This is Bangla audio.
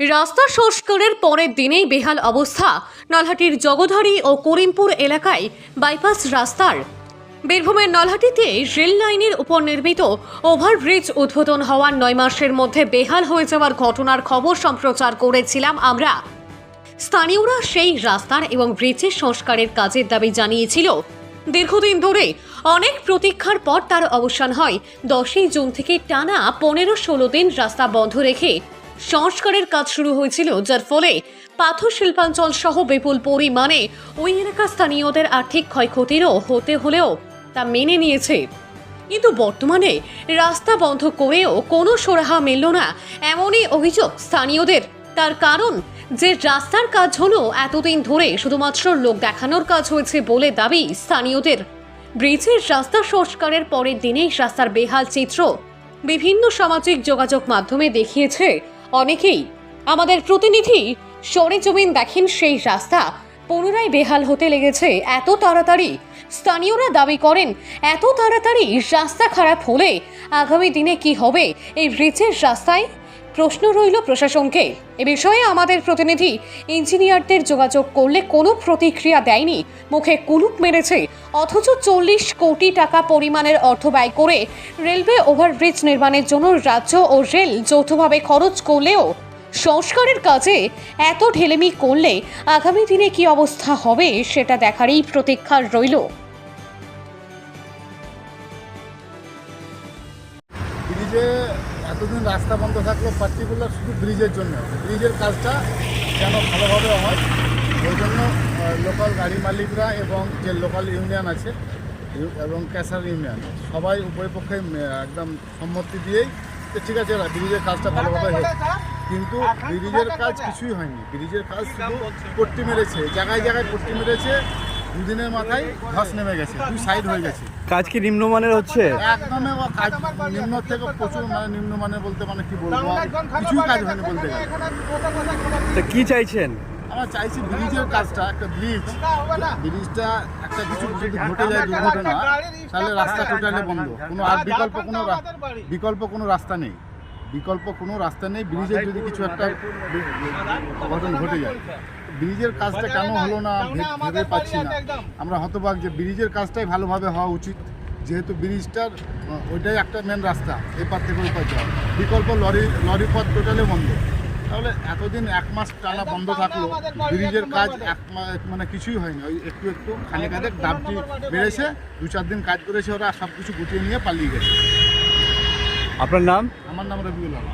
রাস্তা সংস্কারের পরের দিনেই বেহাল অবস্থা। নলহাটির জগধারী ও করিমপুর এলাকায় বাইপাস রাস্তার। বীরভূমের নলহাটিতে রেল লাইনের উপর নির্মিত ওভারব্রিজ উদ্বোধন হওয়ার নয় মাসের মধ্যে বেহাল হয়ে যাওয়ার ঘটনার খবর সম্প্রচার করেছিলাম আমরা। স্থানীয়রা সেই রাস্তার এবং ব্রিজের সংস্কারের কাজের দাবি জানিয়েছিল। দীর্ঘদিন ধরে অনেক প্রতীক্ষার পর তার অবসান হয়। দশই জুন থেকে টানা পনেরো ষোলো দিন রাস্তা বন্ধ রেখে সংস্কারের কাজ শুরু হয়েছিল, যার ফলে পাথর শিল্পাঞ্চল সহ বিপুল পরিমাণে ওই এলাকার স্থানীয়দের আর্থিক ক্ষয়ক্ষতিরও হতে হলেও তা মেনে নিয়েছে। কিন্তু বর্তমানে রাস্তা বন্ধ করেও কোনো সোরাহা মিলল না, এমনই অভিযোগ স্থানীয়দের। তার কারণ, যে রাস্তার কাজ হলো এতদিন ধরে শুধুমাত্র লোক দেখানোর কাজ হয়েছে বলে দাবি স্থানীয়দের। ব্রিজের রাস্তা সংস্কারের পরের দিনেই রাস্তার বেহাল চিত্র বিভিন্ন সামাজিক যোগাযোগ মাধ্যমে দেখিয়েছে অনেকেই আমাদের প্রতিনিধি সরেজমিন দেখেন সেই রাস্তা। পুনরায় বেহাল হতে লেগেছে এত তাড়াতাড়ি। স্থানীয়রা দাবি করেন, এত তাড়াতাড়ি রাস্তা খারাপ হলে আগামী দিনে কি হবে? এই ব্রিজের রাস্তায় প্রশ্ন রইল প্রশাসনকে। এ বিষয়ে আমাদের প্রতিনিধি ইঞ্জিনিয়ারদের যোগাযোগ করলে কোনো প্রতিক্রিয়া দেয়নি। মুখে কুলুপ মেরেছে, অথচ চল্লিশ কোটি টাকা পরিমাণের অর্থ ব্যয় করে রেলওয়ে ওভারব্রিজ নির্মাণের জন্য রাজ্য ও রেল যৌথভাবে খরচ করলেও সংস্কারের কাজে এত ঢেলেমি করলে আগামী দিনে কি অবস্থা হবে সেটা দেখারই প্রতীক্ষা রইল। ব্রিজে এতদিন রাস্তা বন্ধ থাকল পার্টিকুলার শুধু ব্রিজের জন্য ব্রিজের কাজটা যেন ভালোভাবে হয় ওই জন্য লোকাল গাড়ি মালিকরা এবং যে লোকাল ইউনিয়ন আছে এবং ক্যাসার ইউনিয়ন সবাই উভয় পক্ষে একদম সম্মতি দিয়েই যে ঠিক আছে ব্রিজের কাজটা ভালোভাবে হোক। কিন্তু ব্রিজের কাজ কিছুই হয়নি। ব্রিজের কাজ শুধু পট্টি মেরেছে জায়গায় জায়গায় পট্টি মেরেছে দুদিনের মাথায় ধস নেমে গেছে দুই সাইড হয়ে গেছে। কাজ কি নিম্নমানের হচ্ছে? একদমই ও কাজ নিম্ন থেকে প্রচুর মানে নিম্নমানের বলতে মানে কি বলব? কিছুই কাজ হয়নি বলতে গেলে। তা কি চাইছেন? আমরা চাইছি ব্রিজের কাজটা একটা ব্রিজ ব্রিজটা একটা কিছু যদি ঘটে যায় দুর্ঘটনা তাহলে রাস্তা টোটালি বন্ধ। কোনো আর বিকল্প কোনো বিকল্প কোনো রাস্তা নেই। বিকল্প কোনো রাস্তা নেই ব্রিজের যদি কিছু একটা অঘটন ঘটে যায়। ব্রিজের কাজটা কেন হলো না? ভেবে পাচ্ছি না। আমরা হতবাক যে ব্রিজের কাজটাই ভালোভাবে হওয়া উচিত। যেহেতু ব্রিজটার ওইটাই একটা মেন রাস্তা এপার থেকে ওপার যাওয়া। বিকল্প লরি লরি পথ টোটালি বন্ধ। তাহলে এতদিন এক মাস টানা বন্ধ থাকল ব্রিজের কাজ এক মাস মানে কিছুই হয়নি। ওই একটু একটু খালি কাজে দাবটি বেড়েছে দু চার দিন কাজ করেছে ওরা সব কিছু গুটিয়ে নিয়ে পালিয়ে গেছে। আপনার নাম? আমার নাম রবিউল আলম।